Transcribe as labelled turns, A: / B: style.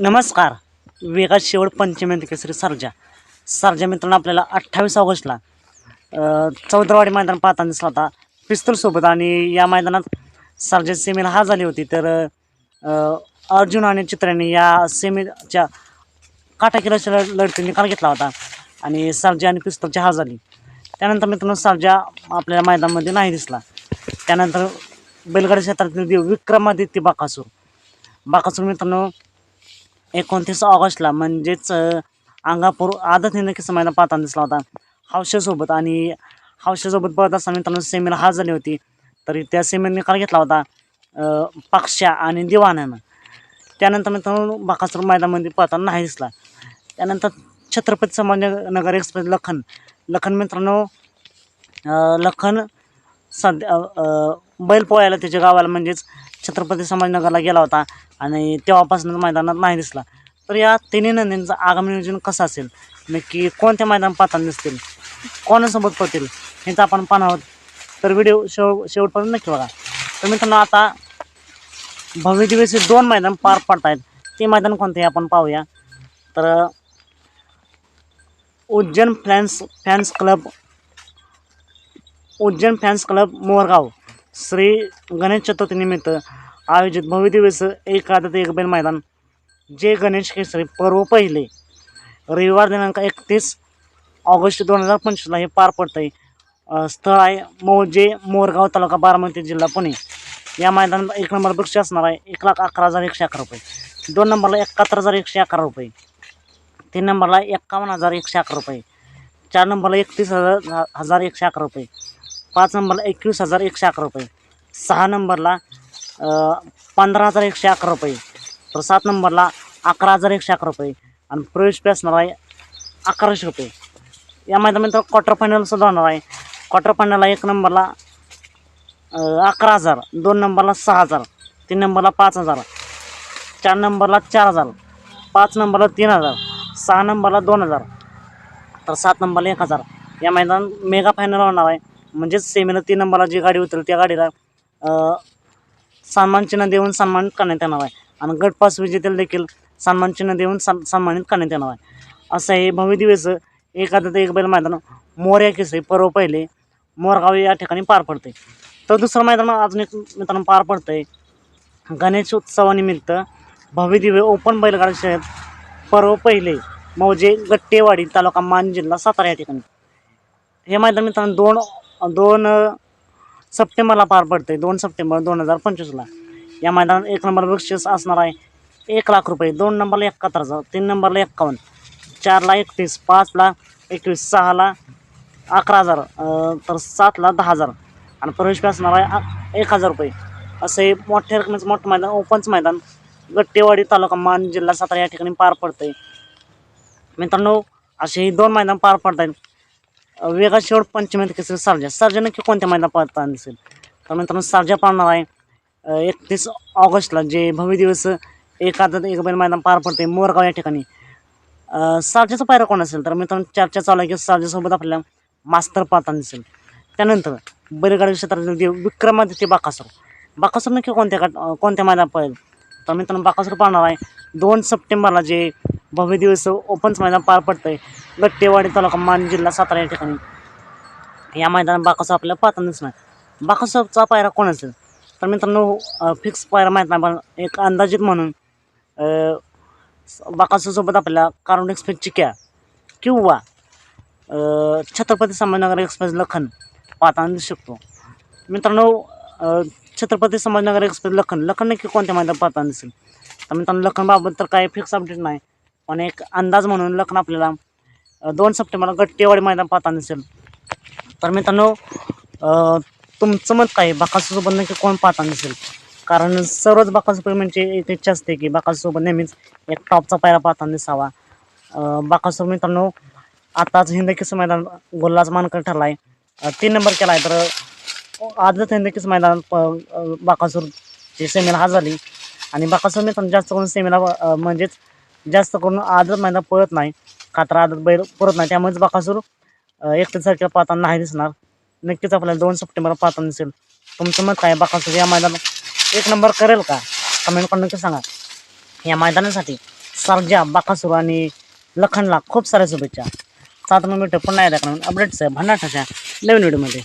A: नमस्कार. वेगा शेवट पंचमी केसरी सर्जा. सर्जा मित्रांनो आपल्याला अठ्ठावीस ऑगस्टला चौदरवाडी मैदान पाहताना दिसला होता. पिस्तूलसोबत आणि या मैदानात सर्जा सेमीला हा झाली होती. तर अर्जुन आणि चित्राने या सेमीच्या काटाकिराच्या लढतीने निकाल घेतला होता. आणि सर्जा आणि पिस्तूलची हा झाली. त्यानंतर मित्रांनो सर्जा आपल्या मैदानामध्ये नाही दिसला. त्यानंतर बैलगाडी क्षेत्रातील देव विक्रमादित्य बाकासूर. बाकासूर मित्रांनो एकोणतीस ऑगस्टला म्हणजेच अंगापूर आदत हिंद किस्सा मैदान पाहताना दिसला होता. हौशासोबत आणि हौशासोबत पळत असताना मित्रांनो सेमीला हार झाली होती. तरी त्या सेमीने निकाल घेतला होता अ, पक्षा आणि दिवाण्यानं त्यानंतर मित्रांनो बाकासूर मैदानामध्ये पळताना नाही दिसला. त्यानंतर छत्रपती संभाजीनगर एक्सप्रेस लखन. लखन मित्रांनो लखन सध्या बैल पोहायला त्याच्या गावाला म्हणजेच छत्रपती संभाजीनगरला गेला होता आणि तेव्हापासून मैदानात नाही दिसला. तर या तिन्ही नंदींचं आगामी नियोजन कसं असेल? नक्की कोणत्या मैदान पाहताना दिसतील? कोणासोबत पळतील? हेच आपण पाहणार आहोत. तर व्हिडिओ शेव शेवटपर्यंत नक्की बघा. तर मित्रांनो आता भव्य दिवशी दोन मैदान पार पडत आहेत ते मैदान कोणते आपण पाहूया. तर Ujjain fans fans club Ujjain fans club Morgaon. Shri Ganesh चतुर्थीनिमित्त आयोजित भव्य दिवस एक आदत एक बैल मैदान. जे गणेश केसरी पर्व पहिले. रविवार दिनांक एकतीस ऑगस्ट दोन हजार पंचवीसला हे पार पडतं आहे स्थळ आहे मौजे मोरगाव तालुका बारामती जिल्हा पुणे. या मैदानात एक नंबर वृक्ष असणार आहे. एक लाख अकरा हजार एकशे अकरा रुपये. दोन नंबरला एकाहत्तर हजार एकशे अकरा रुपये. तीन नंबरला एक्कावन्न हजार एकशे अकरा रुपये. चार नंबरला एकतीस हजार हजार एकशे अकरा रुपये. पाच नंबरला एकवीस हजार एकशे अकरा रुपये. सहा नंबरला पंधरा हजार एकशे अकरा रुपये. तर सात नंबरला अकरा हजार एकशे अकरा रुपये. आणि प्रवेश फी असणार आहे अकराशे रुपये. या मैदानात क्वार्टर फायनलसुद्धा होणार आहे. क्वार्टर फायनलला एक नंबरला अकरा हजार. दोन नंबरला सहा हजार. तीन नंबरला पाच हजार. चार नंबरला चार हजार. पाच नंबरला तीन हजार. सहा नंबरला दोन हजार. तर सात नंबरला एक हजार. या मैदान मेगा फायनल होणार आहे. म्हणजेच सेमीला तीन नंबरला जी गाडी उतरेल त्या गाडीला सन्मानचिन्ह सन्मान चिन्ह देऊन सन्मानित करण्यात येणार आहे. आणि गटपास विजेतील देखील सन्मान चिन्ह देऊन सन् सन्मानित करण्यात येणार आहे. असं हे भव्य दिवस एखादं एक बैल मैदान मोर्या केसरी पर्व पहिले मोरगाव या ठिकाणी पार पडते तर दुसरं मैदान अजून एक मित्रांनो पार पडतंय. गणेश उत्सवानिमित्त भव्य दिव्य ओपन बैलगाडी शहर पर्व पहिले मौजे गट्टेवाडी तालुका मान जिल्हा सातारा या ठिकाणी. हे मैदान मित्रांनो दोन दोन सप्टेंबरला पार पडते दोन सप्टेंबर दोन हजार पंचवीसला. या मैदानात एक नंबर बक्षीस असणार आहे. एक लाख रुपये. दोन नंबरला एकाहत्तर हजार तीन नंबरला एक्कावन्न. चारला एकतीस. पाचला एकवीस. सहाला अकरा हजार. तर सातला दहा हजार. आणि प्रवेश फी असणार आहे एक हजार रुपये. असे मोठ्या रकमेचं मोठं मैदान ओपनचं मैदान गट्टेवाडी तालुका मान जिल्हा सातारा या ठिकाणी पार पडते मित्रांनो असे हे दोन मैदान पार पडत आहेत वेगा शेवट पंचमी केसरी सर्जा सर्जा नक्की कोणत्या महिन्यात पाळताना दिसेल तर मित्रांनो सर्जा पाळणार आहे एकतीस ऑगस्टला जे भव्य दिवस एखादा एक बैल मैदान पार पडते मोरगाव या ठिकाणी. अ, पायरा कोण असेल? तर मित्रांनो चर्चा चालू आहे की सर्जासोबत आपल्याला मास्तर पाळताना दिसेल त्यानंतर बैलगाडी क्षेत्रातील देव विक्रमादित्य बाकासूर. बाकासूर नक्की कोणत्या कोणत्या मैदान पळेल? तर मित्रांनो बाकासूर पाहणार आहे दोन सप्टेंबरला जे भव्य दिवस ओपनच मैदान पार पडतंय. गट्टेवाडी तालुका मान जिल्हा सातारा या ठिकाणी. या मैदानात बाकासो आपल्याला पाहताना दिसणार. बाकासोबचा पायरा कोण असेल तर मित्रांनो फिक्स पायरा माहीत नाही पण एक अंदाजित म्हणून अ, आपल्याला कारुंड एक्सप्रेस चिक्या किंवा छत्रपती संभाजीनगर एक्सप्रेस लखन पाहताना दिसू शकतो. मित्रांनो छत्रपती संभाजीनगर एक्सप्रेस लखन लखन नक्की कोणत्या मैदानात पाहताना दिसेल? तर मित्रांनो लखनबाबत तर काही फिक्स अपडेट नाही. पण एक अंदाज म्हणून लखन आपल्याला दोन सप्टेंबरला गट्टेवाडी मैदान पाहताना दिसेल. तर मित्रांनो तुमचं मत काय? बाकासूसोबत नक्की कोण पाहताना दिसेल? कारण सर्वच बाकासोबत म्हणजे एक इच्छा असते की बाकासूसोबत नेहमीच एक टॉपचा पायरा पाहताना दिसावा. बाकासूर बाकासोबत मित्रांनो आताच हिंदकीचं मैदान गोल्लाच मानकर ठरला आहे तीन नंबर केला आहे तर आजच हिंदकीचं मैदान प बाकासूरची सेमीला हा झाली. आणि बाकासूर मित्रांनो जास्त करून सेमीला म्हणजेच जास्त करून आदत मैदान पळत नाही. का तर आदत बैल पुरत नाही. त्यामुळेच बाकासूर एकट्यासारख्या पाहताना नाही दिसणार. नक्कीच आपल्याला दोन सप्टेंबरला पाहताना दिसेल. तुमचं मत काय? बाकासूर या मैदानात एक नंबर करेल का? कमेंट करून नक्की सांगा. या मैदानासाठी सर्जा बाकासूर आणि लखनला खूप साऱ्या शुभेच्छा. सात मग भेटू पुन्हा एकदा अपडेट्स आहे. भन्नाटाच्या नवीन व्हिडिओमध्ये